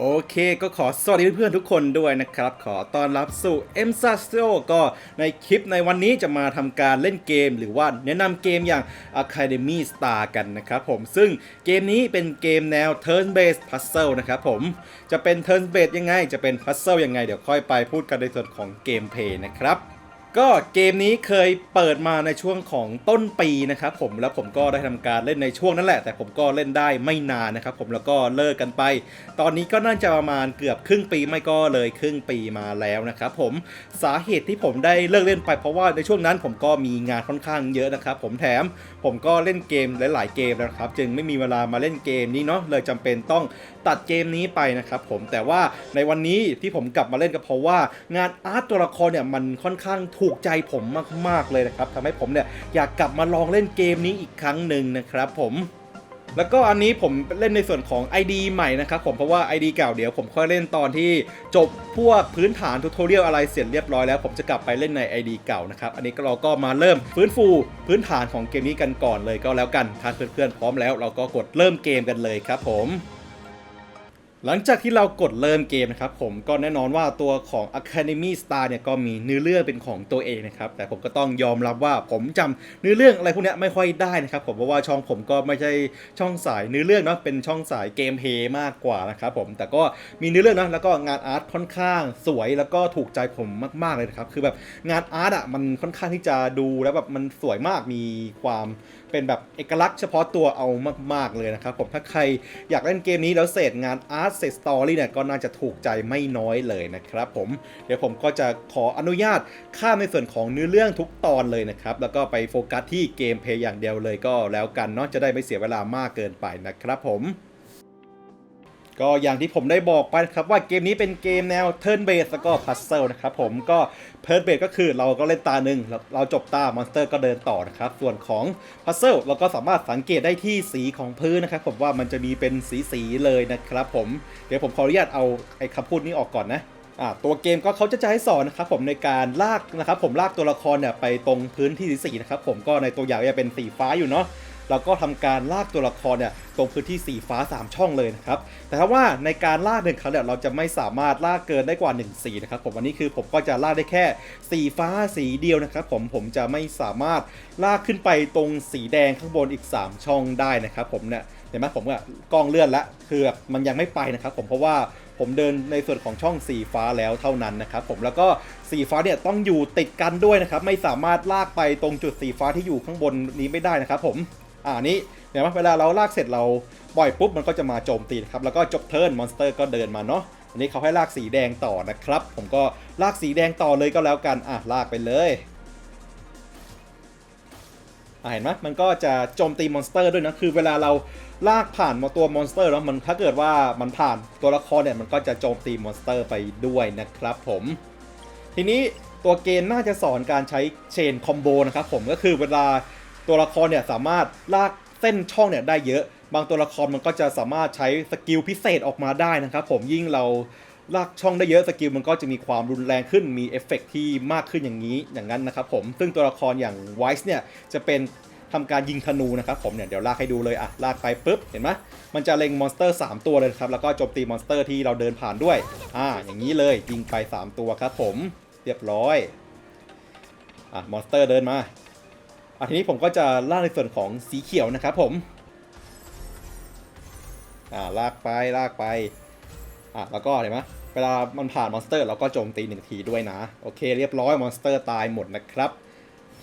โอเคก็ขอสวัสดีเพื่อนๆทุกคนด้วยนะครับ ขอต้อนรับสู่ m s a s t o ก็ในคลิปในวันนี้จะมาทำการเล่นเกม หรือว่าแนะนำเกมอย่าง Academy Star กันนะครับผมซึ่งเกมนี้เป็นเกมแนว Turn Based Puzzle นะครับผมจะเป็น Turn Based ยังไง จะเป็น Puzzle ยังไง เดี๋ยวค่อยไปพูดกันในส่วนของเกมเพย์นะครับ ก็เกมนี้เคยเปิดมาในช่วงของต้นปีนะครับผมแล้วผมก็ได้ทำการเล่นในช่วงนั้นแหละ แต่ผมก็เล่นได้ไม่นานนะครับผมแล้วก็เลิกกันไป ตอนนี้ก็น่าจะประมาณเกือบครึ่งปีไม่ก็เลยครึ่งปีมาแล้วนะครับผมสาเหตุที่ผมได้เลิกเล่นไปเพราะว่าในช่วงนั้นผมก็มีงานค่อนข้างเยอะนะครับผมแถมผมก็เล่นเกมหลายๆเกมนะครับจึงไม่มีเวลามาเล่นเกมนี้เนาะเลยจำเป็นต้องตัดเกมนี้ไปนะครับผมแต่ว่าในวันนี้ที่ผมกลับมาเล่นก็เพราะว่างานอาร์ตตัวละครเนี่ยมันค่อนข้างถถูกใจผมมากๆเลยนะครับทำให้ผมเนี่ยอยากกลับมาลองเล่นเกมนี้อีกครั้งหนึ่งนะครับผมแล้วก็อันนี้ผมเล่นในส่วนของ ID ใหม่นะครับผมเพราะว่า ID เก่าเดี๋ยวผมค่อยเล่นตอนที่จบพวกพื้นฐานทูทอเรียลอะไรเสร็จเรียบร้อยแล้วผมจะกลับไปเล่นใน ID เก่านะครับอันนี้เราก็มาเริ่มฟื้นฟูพื้นฐานของเกมนี้กันก่อนเลยก็แล้วกันถ้าเพื่อนๆพร้อมแล้วเราก็กดเริ่มเกมกันเลยครับผม หลังจากที่เรากดเริ่มเกมนะครับผมก็แน่นอนว่าตัวของ Academy Star เนี่ยก็มีเนื้อเรื่องเป็นของตัวเองนะครับแต่ผมก็ต้องยอมรับว่าผมจำเนื้อเรื่องอะไรพวกนี้ไม่ค่อยได้นะครับผมเพราะว่าช่องผมก็ไม่ใช่ช่องสายเนื้อเรื่องเนาะเป็นช่องสายเกมเพย์มากกว่านะครับผมแต่ก็มีเนื้อเรื่องนะแล้วก็งานอาร์ตค่อนข้างสวยแล้วก็ถูกใจผมมากๆเลยนะครับคือแบบงานอาร์ตอะมันค่อนข้างที่จะดูแล้วแบบมันสวยมากมีความเป็นแบบเอกลักษณ์เฉพาะตัวเอามาก ๆ เลยนะครับผมถ้าใครอยากเล่นเกมนี้แล้วเสร็จงานอาร์ตเสร็จสตอรี่เนี่ยก็น่าจะถูกใจไม่น้อยเลยนะครับผมเดี๋ยวผมก็จะขออนุญาตข้ามในส่วนของเนื้อเรื่องทุกตอนเลยนะครับแล้วก็ไปโฟกัสที่เกมเพย์อย่างเดียวเลยก็แล้วกันเนาะจะได้ไม่เสียเวลามากเกินไปนะครับผม ก็อย่างที่ผมได้บอกไปครับว่าเกมนี้เป็นเกมแนว Turn Based แล้วก็ Puzzle นะครับผมก็ Turn Based ก็คือเราก็เล่นตาหนึ่งเราจบตามอนสเตอร์ก็เดินต่อนะครับส่วนของ Puzzle เราก็สามารถสังเกตได้ที่สีของพื้นนะครับผมว่ามันจะมีเป็นสีสีๆเลยนะครับผมเดี๋ยวผมขออนุญาตเอาไอ้คำพูดนี้ออกก่อนนะอ่าตัวเกมก็เขาจะจะให้สอนนะครับผมในการลากนะครับผมลากตัวละครเนี่ยไปตรงพื้นที่สีนะครับผมก็ในตัวอย่างจะเป็นสีฟ้าอยู่เนาะ เราก็ทำการลากตัวละครเนี่ยตรงพื้นที่สีฟ้า 3 ช่องเลยนะครับ แต่ถ้าว่าในการลากหนึ่งครั้งเนี่ยเราจะไม่สามารถลากเกินได้กว่า 1 สีนะครับผมวันนี้คือผมก็จะลากได้แค่สีฟ้าสีเดียวนะครับผมผมจะไม่สามารถลากขึ้นไปตรงสีแดงข้างบนอีก 3 ช่องได้นะครับผมเนี่ยเห็นไหมผมก็กล้องเลื่อนละคือแบบมันยังไม่ไปนะครับผมเพราะว่าผมเดินในส่วนของช่องสีฟ้าแล้วเท่านั้นนะครับผมแล้วก็สีฟ้าเนี่ยต้องอยู่ติดกันด้วยนะครับไม่สามารถลากไปตรงจุดสีฟ้าที่อยู่ข้างบนนี้ไม่ได้นะครับผม อ่านี้เห็นไหมเวลาเราลากเสร็จเราปล่อยปุ๊บมันก็จะมาโจมตีนะครับแล้วก็จบเทิร์นมอนสเตอร์ก็เดินมาเนาะอันนี้เขาให้ลากสีแดงต่อนะครับ ผมก็ลากสีแดงต่อเลยก็แล้วกันอะลากไปเลยอะเห็นไหมมันก็จะโจมตีมอนสเตอร์ด้วยนะ คือเวลาเราลากผ่านมาตัวมอนสเตอร์แล้วมันถ้าเกิดว่ามันผ่านตัวละครเนี่ยมันก็จะโจมตีมอนสเตอร์ไปด้วยนะครับผม ทีนี้ตัวเกมน่าจะสอนการใช้เชนคอมโบนะครับผมก็คือเวลา ตัวละครเนี่ยสามารถลากเส้นช่องเนี่ยได้เยอะ บางตัวละครมันก็จะสามารถใช้สกิลพิเศษออกมาได้นะครับผมยิ่งเราลากช่องได้เยอะสกิลมันก็จะมีความรุนแรงขึ้นมีเอฟเฟกต์ที่มากขึ้นอย่างนี้อย่างนั้นนะครับผมซึ่งตัวละครอย่างไวส์เนี่ยจะเป็นทำการยิงธนูนะครับผมเนี่ยเดี๋ยวลากให้ดูเลยอะลากไปปุ๊บเห็นไหมมันจะเล็งมอนสเตอร์ 3 ตัวเลยครับแล้วก็โจมตีมอนสเตอร์ที่เราเดินผ่านด้วยอ่าอย่างนี้เลยยิงไป 3 ตัวครับผมเรียบร้อยอะมอนสเตอร์เดินมา อะทีนี้ผมก็จะลากในส่วนของสีเขียวนะครับผมอ่าลากไปลากไปอะแล้วก็เห็นไหมเวลามันผ่านมอนสเตอร์เราก็โจมตีหนึ่งทีด้วยนะ โอเคเรียบร้อยมอนสเตอร์ตายหมดนะครับ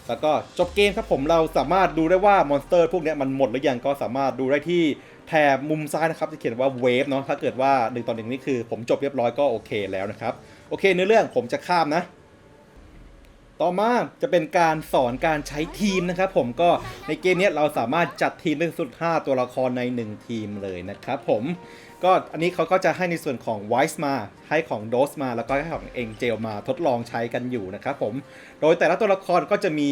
แล้วก็จบเกมครับผมเราสามารถดูได้ว่ามอนสเตอร์พวกนี้มันหมดหรือยังก็สามารถดูได้ที่แถบมุมซ้ายนะครับจะเขียนว่าเวฟเนาะถ้าเกิดว่าหนึ่งต่อหนึ่งนี่คือผมจบเรียบร้อยก็โอเคแล้วนะครับ โอเคเนื้อเรื่องผมจะข้ามนะ ต่อมาจะเป็นการสอนการใช้ทีมนะครับผมก็ในเกมนี้เราสามารถจัดทีมได้สุด 5 ตัวละครใน 1 ทีมเลยนะครับผมก็อันนี้เขาก็จะให้ในส่วนของ Wise มา ให้ของ Dose มา แล้วก็ให้ของ Angel มาทดลองใช้กันอยู่นะครับผม โดยแต่ละตัวละครก็จะมี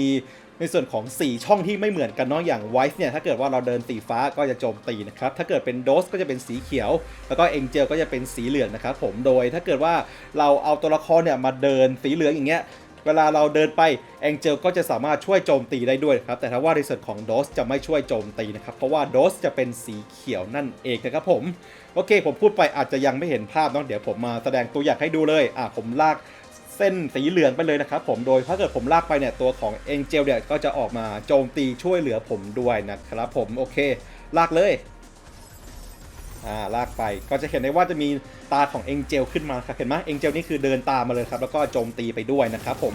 ในส่วนของ 4 ช่องที่ไม่เหมือนกันเนาะอย่าง Wise เนี่ยถ้าเกิดว่าเราเดินสีฟ้าก็จะโจมตีนะครับ ถ้าเกิดเป็น Dose ก็จะเป็นสีเขียว แล้วก็ Angel ก็จะเป็นสีเหลืองนะครับผม โดยถ้าเกิดว่าเราเอาตัวละครเนี่ยมาเดินสีเหลืองอย่างเงี้ย เวลาเราเดินไปแองเจลก็จะสามารถช่วยโจมตีได้ด้วยครับแต่ถ้าว่าในส่วนของโดสจะไม่ช่วยโจมตีนะครับเพราะว่าโดสจะเป็นสีเขียวนั่นเองนะครับผมโอเค ผมพูดไปอาจจะยังไม่เห็นภาพเนาะเดี๋ยวผมมาแสดงตัวอย่างให้ดูเลยอะผมลากเส้นสีเหลืองไปเลยนะครับผมโดยถ้าเกิดผมลากไปเนี่ยตัวของเองเจลเนี่ยก็จะออกมาโจมตีช่วยเหลือผมด้วยนะครับผมโอเค ลากเลย อ่าลากไปก็จะเห็นได้ว่าจะมีตาของเอ็งเจลขึ้นมาครับเห็นไหมเอ็งเจลนี่คือเดินตามมาเลยครับ แล้วก็โจมตีไปด้วยนะครับผม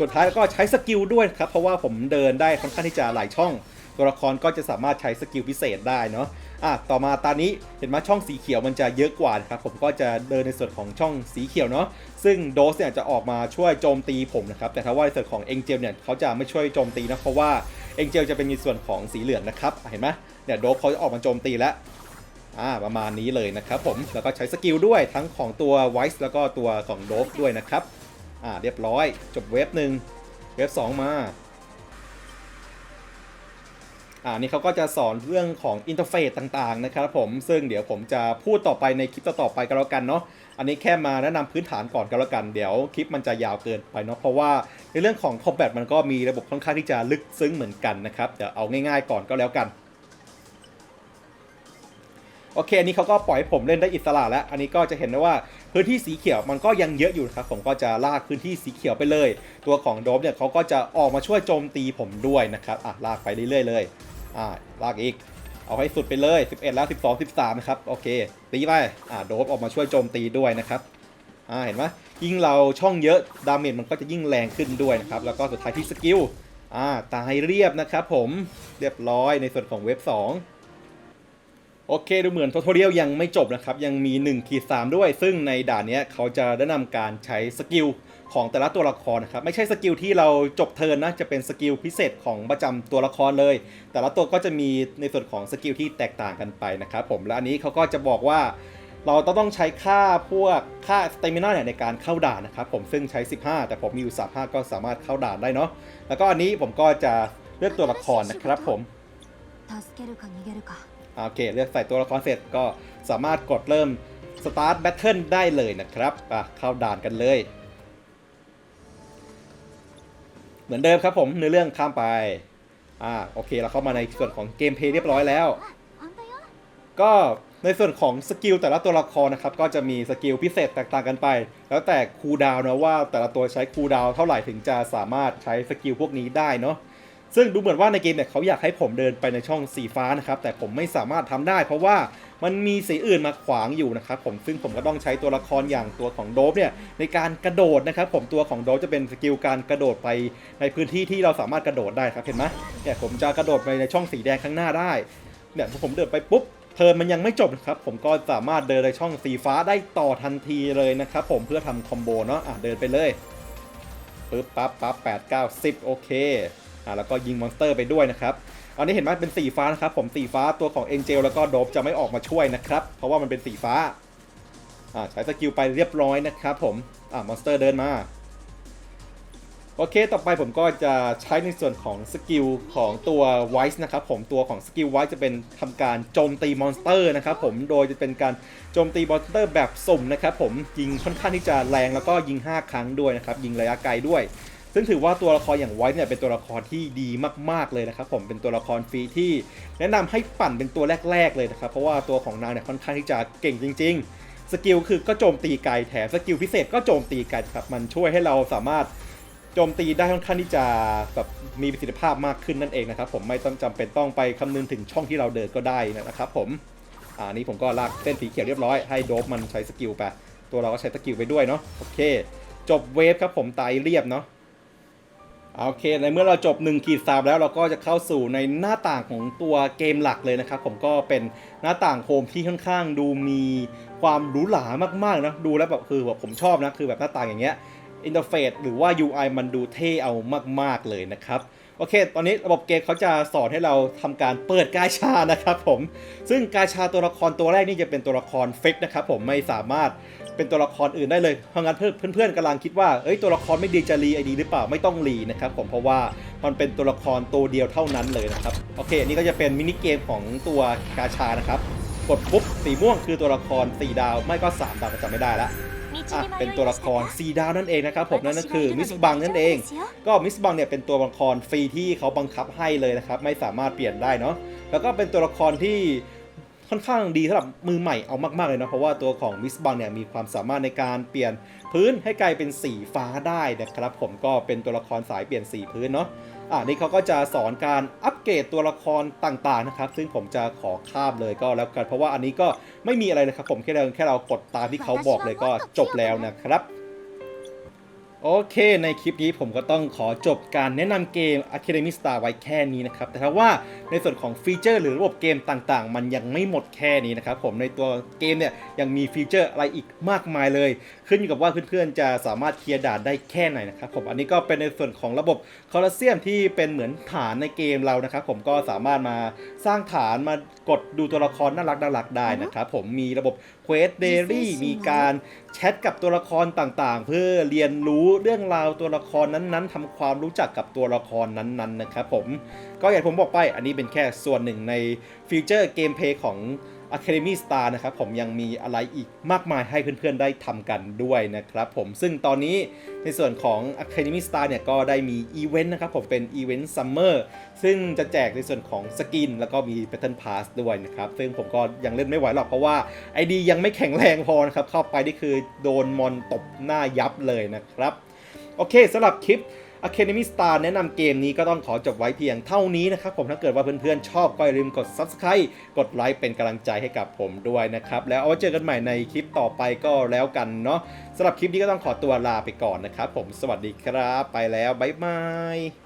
สุดท้ายแล้วก็ใช้สกิลด้วยครับ เพราะว่าผมเดินได้ค่อนข้างที่จะหลายช่อง ตัวละครก็จะสามารถใช้สกิลพิเศษได้เนาะอะต่อมาตานี้เห็นไหมช่องสีเขียวมันจะเยอะกว่านะครับผมก็จะเดินในส่วนของช่องสีเขียวเนาะซึ่งโดสเนี่ยจะออกมาช่วยโจมตีผมนะครับแต่ถ้าว่าในส่วนของเอ็งเจลเนี่ยเขาจะไม่ช่วยโจมตีนะเพราะว่าเอ็งเจลจะเป็นในส่วนของสีเหลืองนะครับเห็นไหมเนี่ยโดสเขาจะออกมาโจมตีแล้ว อ่าประมาณนี้เลยนะครับผมแล้วก็ใช้สกิลด้วยทั้งของตัวไวส์แล้วก็ตัวของโดฟด้วยนะครับอ่าเรียบร้อย จบเวฟหนึ่งเวฟสองมาอ่านี่เขาก็จะสอนเรื่องของอินเทอร์เฟซต่างๆนะครับผมซึ่งเดี๋ยวผมจะพูดต่อไปในคลิปต่อๆไปก็แล้วกันเนาะอันนี้แค่มาแนะนำพื้นฐานก่อนก็แล้วกันเดี๋ยวคลิปมันจะยาวเกินไปเนาะเพราะว่าในเรื่องของคอมแบทมันก็มีระบบค่อนข้างที่จะลึกซึ้งเหมือนกันนะครับเดี๋ยวเอาง่ายๆก่อนก็แล้วกัน โอเค อันนี้เขาก็ปล่อยให้ผมเล่นได้อิสระแล้ว อันนี้ก็จะเห็นได้ว่าพื้นที่สีเขียวมันก็ยังเยอะอยู่ครับผมก็จะลากพื้นที่สีเขียวไปเลย ตัวของโดมเนี่ยเขาก็จะออกมาช่วยโจมตีผมด้วยนะครับอะลากไปเรื่อยๆเลยอ่าลากอีกเอาให้สุดไปเลย 11 แล้ว 12 13 นะครับ โอเค ตีไป อ่า โดมออกมาช่วยโจมตีด้วยนะครับ อ่า เห็นไหมยิ่งเราช่องเยอะ ดาเมจมันก็จะยิ่งแรงขึ้นด้วยนะครับ แล้วก็สุดท้ายที่สกิล อ่า ตายเรียบนะครับผม เรียบร้อยในส่วนของเว็บ 2 โอเค ดูเหมือนทัวร์เรียลยังไม่จบนะครับ ยังมี1ขีดสด้วย ซึ่งในด่านนี้เขาจะแนะนำการใช้สกิลของแต่ละตัวละครนะครับ ไม่ใช่สกิลที่เราจบเทินนะ จะเป็นสกิลพิเศษของประจำตัวละครเลย แต่ละตัวก็จะมีในส่วนของสกิลที่แตกต่างกันไปนะครับผม และอันนี้เขาก็จะบอกว่า เราต้องใช้ค่าพวกค่าสเตมิน่าเนี่ยในการเข้าด่านนะครับผม ซึ่งใช้ 15 แต่ผมมีอยู่35ก็สามารถเข้าด่านได้เนาะ แล้วก็อันนี้ผมก็จะเลือกตัวละครนะครับผม โอเค เลือกใส่ตัวละครเสร็จก็สามารถกดเริ่มสตาร์ทแบทเทิลได้เลยนะครับอะเข้าด่านกันเลย เหมือนเดิมครับผมในเรื่องข้ามไปอ่าโอเคเราเข้ามาในส่วนของเกมเพย์เรียบร้อยแล้ว ก็ในส่วนของสกิลแต่ละตัวละครนะครับ ก็จะมีสกิลพิเศษแตกต่างกันไป แล้วแต่คูดาวนะว่าแต่ละตัวใช้คูดาวเท่าไหร่ถึงจะสามารถใช้สกิลพวกนี้ได้เนาะ ซึ่งดูเหมือนว่าในเกมเนี่ยเขาอยากให้ผมเดินไปในช่องสีฟ้านะครับ แต่ผมไม่สามารถทำได้ เพราะว่ามันมีสีอื่นมาขวางอยู่นะครับผมซึ่งผมก็ต้องใช้ตัวละครอย่างตัวของโดฟเนี่ยในการกระโดดนะครับผมตัวของโดฟจะเป็นสกิลการกระโดดไปในพื้นที่ที่เราสามารถกระโดดได้ครับเห็นไหมเนี่ยผมจะกระโดดไปในช่องสีแดงข้างหน้าได้เนี่ยพอผมเดินไปปุ๊บเทิร์นมันยังไม่จบนะครับ ผมก็สามารถเดินในช่องสีฟ้าได้ต่อทันทีเลยนะครับผมเพื่อทำคอมโบเนาะอะเดินไปเลยปึ๊บปั๊บปั๊บแปดเก้าสิบโอเค อ่าแล้วก็ยิงมอนสเตอร์ไปด้วยนะครับอันนี้เห็นไหมเป็นสีฟ้านะครับผมสีฟ้าตัวของเอ็นเจลแล้วก็โดบจะไม่ออกมาช่วยนะครับ เพราะว่ามันเป็นสีฟ้าอ่าใช้สกิลไปเรียบร้อยนะครับผมอ่ามอนสเตอร์เดินมาโอเค ต่อไปผมก็จะใช้ในส่วนของสกิลของตัวไวส์นะครับผม ตัวของสกิลไวส์จะเป็นทำการโจมตีมอนสเตอร์นะครับผม โดยจะเป็นการโจมตีมอนสเตอร์แบบสุ่มนะครับผม ยิงค่อนข้างที่จะแรงแล้วก็ยิง 5 ครั้งด้วยนะครับ ยิงระยะไกลด้วย ซึ่งถือว่าตัวละครอย่างไวท์เนี่ยเป็นตัวละครที่ดีมาก ๆเลยนะครับผมเป็นตัวละครฟรีที่ แนะนำให้ปั่นเป็นตัวแรก ๆ เลยนะครับเพราะว่าตัวของนางเนี่ยค่อนข้างที่จะเก่งจริง ๆ สกิลคือก็โจมตีไกลแถมสกิลพิเศษก็โจมตีไกลครับมันช่วยให้เราสามารถโจมตีได้ค่อนข้างที่จะแบบมีประสิทธิภาพมากขึ้นนั่นเองนะครับผมไม่ต้องจำเป็นต้องไปคำนึงถึงช่องที่เราเดินก็ได้นะครับผมอ่านี่ผมก็ลากเส้นสีเขียวเรียบร้อยให้โดบมันใช้สกิลไปตัวเราก็ใช้สกิลไปด้วยเนาะโอเค จบเวฟครับผมตายเรียบเนาะ โอเค ในเมื่อเราจบ1ขีดสามแล้วเราก็จะเข้าสู่ในหน้าต่างของตัวเกมหลักเลยนะครับ ผมก็เป็นหน้าต่างโฮมที่ค่อนข้างดูมีความหรูหรามากๆนะ ดูแล้วแบบคือแบบผมชอบนะ คือแบบหน้าต่างอย่างเงี้ยอินเทอร์เฟซหรือว่า UI มันดูเท่เอามาก ๆ เลยนะครับ โอเค ตอนนี้ระบบเกมเขาจะสอนให้เราทำการเปิดกาชานะครับผม ซึ่งกาชาตัวละครตัวแรกนี่จะเป็นตัวละครฟิกนะครับผมไม่สามารถ เป็นตัวละครอื่นได้เลยเพราะงั้นเพื่อนเพื่อนๆกำลังคิดว่าเอ้ยตัวละครไม่ดีจะรีไอดีหรือเปล่าไม่ต้องรีนะครับผมเพราะว่ามันเป็นตัวละครตัวเดียวเท่านั้นเลยนะครับโอเคอันนี้ก็จะเป็นมินิเกมของตัวกาชานะครับกดปุ๊บสีม่วงคือตัวละคร4ดาวไม่ก็3ดาวก็จำไม่ได้ละอะเป็นตัวละครซีดาวนั่นเองนะครับผมนั่นก็คือมิสบังนั่นเอง ก็มิสบังเนี่ยเป็นตัวละครฟรีที่เขาบังคับให้เลยนะครับไม่สามารถเปลี่ยนได้เนาะแล้วก็เป็นตัวละครที่ ค่อนข้างดีสำหรับมือใหม่เอามากๆเลยนะเพราะว่าตัวของมิสบังเนี่ยมีความสามารถในการเปลี่ยนพื้นให้กลายเป็นสีฟ้าได้นะครับ ผมก็เป็นตัวละครสายเปลี่ยนสีพื้นเนาะอ่านี่เขาก็จะสอนการอัปเกรดตัวละครต่างๆนะครับ ซึ่งผมจะขอข้ามเลยก็แล้วกันเพราะว่าอันนี้ก็ไม่มีอะไรนะครับผมแค่เราแค่เรากดตามที่เขาบอกเลยก็จบแล้วนะครับ โอเค ในคลิปนี้ผมก็ต้องขอจบการแนะนำเกม Academy Star ไว้แค่นี้นะครับ แต่ถ้าว่าในส่วนของฟีเจอร์หรือระบบเกมต่างๆ มันยังไม่หมดแค่นี้นะครับผมในตัวเกมเนี่ยยังมีฟีเจอร์อะไรอีกมากมายเลยขึ้นอยู่กับว่าเพื่อนๆจะสามารถเคลียร์ด่านได้แค่ไหนนะครับผมอันนี้ก็เป็นในส่วนของระบบคอร์เซียมที่เป็นเหมือนฐานในเกมเรานะครับผมก็สามารถมาสร้างฐานมากดดูตัวละครน่ารักน่ารักๆได้นะครับผมมีระบบเควสเดลี่มีการแชทกับตัวละครต่างๆ เพื่อเรียนรู้เรื่องราวตัวละครนั้นๆทำความรู้จักกับตัวละครนั้นๆนะครับผมก็อย่างที่ผมบอกไปอันนี้เป็นแค่ส่วนหนึ่งในฟีเจอร์เกมเพลย์ของ Academy Star นะครับผมยังมีอะไรอีกมากมายให้เพื่อนๆได้ทำกันด้วยนะครับผมซึ่งตอนนี้ในส่วนของ Academy Star เนี่ยก็ได้มีอีเวนต์นะครับผมเป็นอีเวนต์ซัมเมอร์ซึ่งจะแจกในส่วนของสกิน แล้วก็มี Battle Pass ด้วยนะครับ ซึ่งผมก็ยังเล่นไม่ไหวหรอกเพราะว่าไอดียังไม่แข็งแรงพอนะครับเข้าไปนี่คือโดนมอนตบหน้ายับเลยนะครับ โอเคสำหรับคลิป Academy Star แนะนำเกมนี้ก็ต้องขอจบไว้เพียงเท่านี้นะครับผมถ้าเกิดว่าเพื่อนๆ ชอบก็อย่าลืมกด Subscribe กดไลค์เป็นกำลังใจให้กับผมด้วยนะครับ แล้วเอาไว้เจอกันใหม่ในคลิปต่อไปก็แล้วกันเนาะสำหรับคลิปนี้ก็ต้องขอตัวลาไปก่อนนะครับผมสวัสดีครับไปแล้วบ๊ายบาย